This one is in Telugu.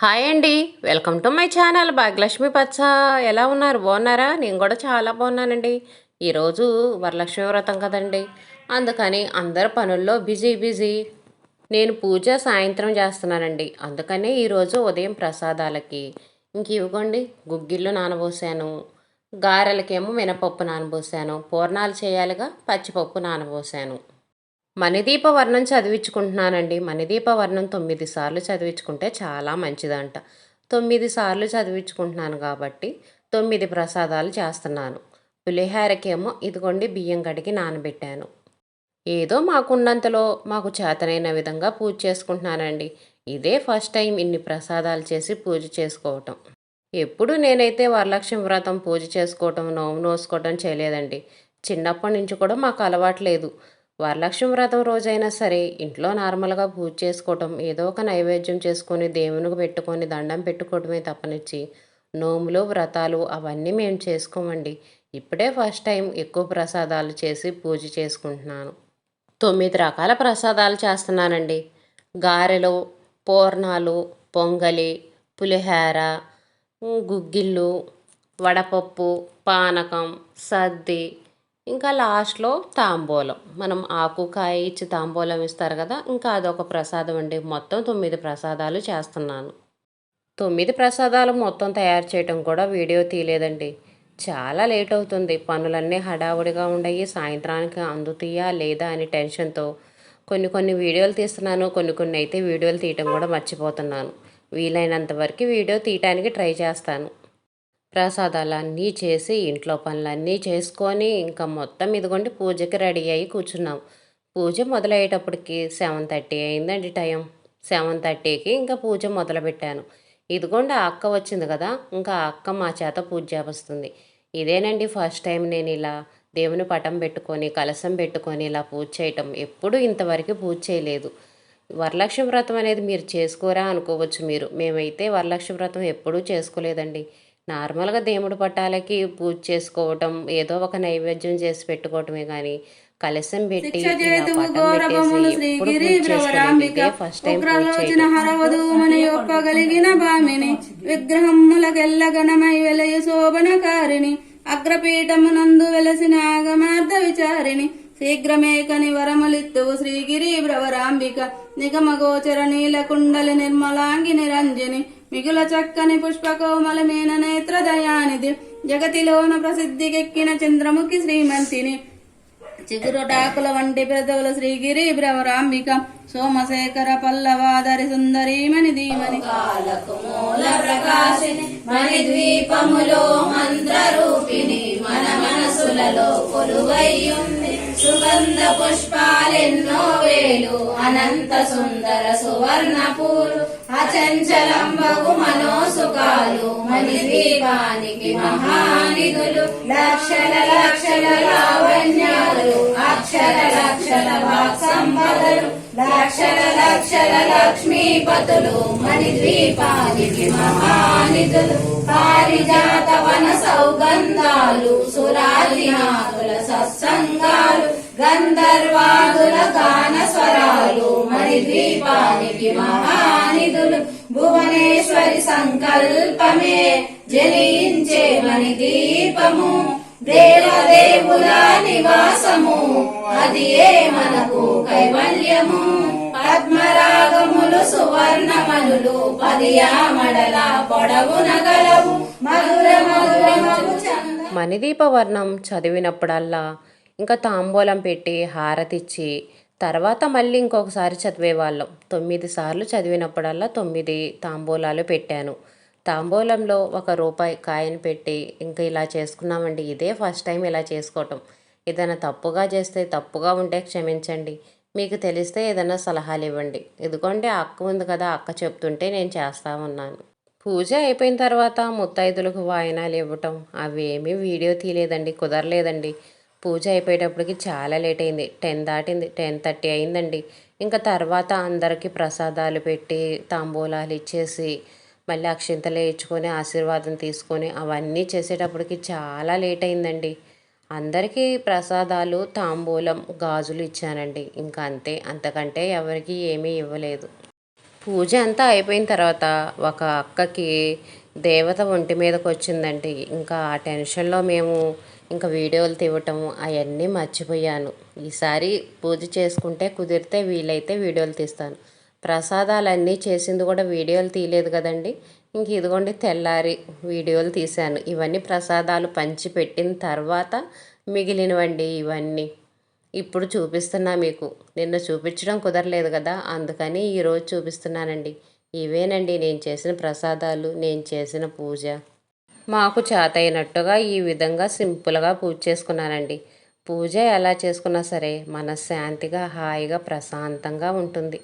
హాయ్ అండి. Welcome to my channel Bhagyalakshmi పచ్చ. ఎలా ఉన్నారు? బాగున్నారా? నేను కూడా చాలా బాగున్నానండి. ఈరోజు వరలక్ష్మి వ్రతం కదండి. అందుకని అందరు పనుల్లో బిజీ బిజీ. నేను పూజ సాయంత్రం చేస్తున్నానండి. అందుకనే ఈరోజు ఉదయం ప్రసాదాలకి ఇంక ఇవ్వకండి. గుగ్గిళ్ళు నానబోసాను. గారెలకేమో మినపప్పు నానబోసాను. పూర్ణాలు చేయాలిగా పచ్చిపప్పు నానబోసాను. మణిదీప వర్ణం చదివించుకుంటున్నానండి. మణిదీప వర్ణం తొమ్మిది సార్లు చదివించుకుంటే చాలా మంచిదంట. తొమ్మిది సార్లు చదివించుకుంటున్నాను కాబట్టి తొమ్మిది ప్రసాదాలు చేస్తున్నాను. పులిహారకేమో ఇదిగోండి బియ్యం కడిగి నానబెట్టాను. ఏదో మాకున్నంతలో మాకు చేతనైన విధంగా పూజ చేసుకుంటున్నానండి. ఇదే ఫస్ట్ టైం ఇన్ని ప్రసాదాలు చేసి పూజ చేసుకోవటం. ఎప్పుడు నేనైతే వరలక్ష్మి వ్రతం పూజ చేసుకోవటం నోము నోసుకోవటం చేయలేదండి. చిన్నప్పటి నుంచి కూడా మాకు అలవాట్లేదు వరలక్ష్మి వ్రతం రోజైనా సరే ఇంట్లో నార్మల్గా పూజ చేసుకోవటం ఏదో ఒక నైవేద్యం చేసుకొని దేవునికి పెట్టుకొని దండం పెట్టుకోవటమే తప్పనిచ్చి నోములు వ్రతాలు అవన్నీ మేము చేసుకోమండి. ఇప్పుడే ఫస్ట్ టైం ఎక్కువ ప్రసాదాలు చేసి పూజ చేసుకుంటున్నాను. తొమ్మిది రకాల ప్రసాదాలు చేస్తున్నానండి. గారెలు పూర్ణాలు పొంగలి పులిహోర గుగ్గిళ్ళు వడపప్పు పానకం సద్ది ఇంకా లాస్ట్లో తాంబూలం. మనం ఆకు కాయ ఇచ్చి తాంబూలం ఇస్తారు కదా ఇంకా అదొక ప్రసాదం అండి. మొత్తం తొమ్మిది ప్రసాదాలు చేస్తున్నాను. తొమ్మిది ప్రసాదాలు మొత్తం తయారు చేయటం కూడా వీడియో తీయలేదండి. చాలా లేట్ అవుతుంది. పనులన్నీ హడావుడిగా ఉండయి సాయంత్రానికి అందుతాయా లేదా అని టెన్షన్తో కొన్ని కొన్ని వీడియోలు తీస్తున్నాను. కొన్ని కొన్ని అయితే వీడియోలు తీయటం కూడా మర్చిపోతున్నాను. వీలైనంత వరకు వీడియో తీయటానికి ట్రై చేస్తాను. ప్రసాదాలన్నీ చేసి ఇంట్లో పనులన్నీ చేసుకొని ఇంకా మొత్తం ఇదిగోండి పూజకి రెడీ అయ్యి కూర్చున్నాం. పూజ మొదలయ్యేటప్పటికి సెవెన్ థర్టీ అయిందండి టైం. సెవెన్ థర్టీకి ఇంకా పూజ మొదలుపెట్టాను. ఇదిగోండి ఆ అక్క వచ్చింది కదా ఇంకా ఆ అక్క మా చేత పూజ చేపిస్తుంది. ఇదేనండి ఫస్ట్ టైం నేను ఇలా దేవుని పటం పెట్టుకొని కలసం పెట్టుకొని ఇలా పూజ చేయటం. ఎప్పుడూ ఇంతవరకు పూజ చేయలేదు. వరలక్ష్మి వ్రతం అనేది మీరు చేసుకోరా అనుకోవచ్చు మీరు. మేమైతే వరలక్ష్మి వ్రతం ఎప్పుడూ చేసుకోలేదండి. నార్మల్గా దేవుడి పట్టాలకి పూజ చేసుకోవటం ఏదో ఒక నైవేద్యం చేసి పెట్టుకోవటమే కానీ కలసం పెట్టి ఫస్ట్ టైం భామిని విగ్రహములకెల్ల గణమై వెలయ శోభనకారిణి అగ్రపీఠమునందు వెలసిన ఆగమార్థ విచారిణి శీఘ్రమే కని వరములిత్తువు శ్రీగిరి భ్రవరాంబిక నిగమగోచర నీల కుండలి నిర్మలాంగి నిరంజని మిగుల చక్కని పుష్పకోమల మీన నేత్ర దయానిధి జగతిలోన ప్రసిద్ధికెక్కిన చంద్రముఖి శ్రీమంతిని. చిగురుటాకుల వంటి పెదవుల శ్రీగిరి భ్రమరాంబిక. సోమశేఖర పల్లవాదరి సుందరీమణి ధీమని మూల ప్రకాశిని మణి ద్వీపములో మంత్రరూపిణి. మన మనసులలో కొలువయ్యుంది. సుగంధ పుష్పాలెన్నో వేలు. అనంత సుందర సువర్ణ పూలు అచంచలంబగు మనోసుకాలు మణి ద్వీపానికి మహానిధులు. లక్షల లక్షల లావణ్యాలు అక్షర లక్షల వాక్ సంపదలు లక్షల లక్షల లక్ష్మీపతులు మణి ద్వీపానికి మహానిధులు. పారిజాత వన సౌగంధాలు సురాదినాథుల సత్సంగాలు. గంధర్వాదుల గాన ద్వీపానికి మహానిధులు. భువనేశ్వరి సంకల్పమే జలించే మణి దీపము దేవదేవుల నివాసము అది ఏ మనకు కైవల్యము. పద్మరాగములు సువర్ణమనులు పదియామడల పొడవున గలవు. మధుర మధురమగు చంద మణిదీప వర్ణం చదివినప్పుడల్లా ఇంకా తాంబూలం పెట్టి హారతిచ్చి తర్వాత మళ్ళీ ఇంకొకసారి చదివేవాళ్ళం. తొమ్మిది సార్లు చదివినప్పుడల్లా తొమ్మిది తాంబూలాలు పెట్టాను. తాంబూలంలో ఒక రూపాయి కాయను పెట్టి ఇంకా ఇలా చేసుకున్నామండి. ఇదే ఫస్ట్ టైం ఇలా చేసుకోవటం. ఏదైనా తప్పుగా చేస్తే తప్పుగా ఉంటే క్షమించండి. మీకు తెలిస్తే ఏదైనా సలహాలు ఇవ్వండి. ఎందుకంటే అక్క ఉంది కదా అక్క చెప్తుంటే నేను చేస్తా ఉన్నాను పూజ అయిపోయిన తర్వాత ముత్తైదులకు వాయినాలు ఇవ్వటం. అవి ఏమీ వీడియో తీయలేదండి కుదరలేదండి. పూజ అయిపోయేటప్పటికి చాలా లేట్ అయింది. టెన్ దాటింది. టెన్ థర్టీ అయిందండి. ఇంకా తర్వాత అందరికీ ప్రసాదాలు పెట్టి తాంబూలాలు ఇచ్చేసి మళ్ళీ అక్షింతలు వేయించుకొని ఆశీర్వాదం తీసుకొని అవన్నీ చేసేటప్పటికి చాలా లేట్ అయిందండి. అందరికీ ప్రసాదాలు తాంబూలం గాజులు ఇచ్చానండి. ఇంకా అంతే. అంతకంటే ఎవరికి ఏమీ ఇవ్వలేదు. పూజ అంతా అయిపోయిన తర్వాత ఒక అక్కకి దేవత ఒంటి మీదకి వచ్చిందండి. ఇంకా ఆ టెన్షన్లో మేము ఇంకా వీడియోలు తీవటం అవన్నీ మర్చిపోయాను. ఈసారి పూజ చేసుకుంటే కుదిరితే వీలైతే వీడియోలు తీస్తాను. ప్రసాదాలన్నీ చేసింది కూడా వీడియోలు తీయలేదు కదండి. ఇంక ఇదిగోండి తెల్లారి వీడియోలు తీశాను. ఇవన్నీ ప్రసాదాలు పంచి పెట్టిన తర్వాత మిగిలినవండి ఇవన్నీ. ఇప్పుడు చూపిస్తున్నా మీకు. నిన్న చూపించడం కుదరలేదు కదా? అందుకని ఈరోజు చూపిస్తున్నానండి. ఇవేనండి నేను చేసిన ప్రసాదాలు నేను చేసిన పూజ. మాకు చేతఅయినట్టుగా ఈ విధంగా సింపుల్గా పూజ చేసుకున్నానండి. పూజ ఎలా చేసుకున్నా సరే మనశ్శాంతిగా హాయిగా ప్రశాంతంగా ఉంటుంది.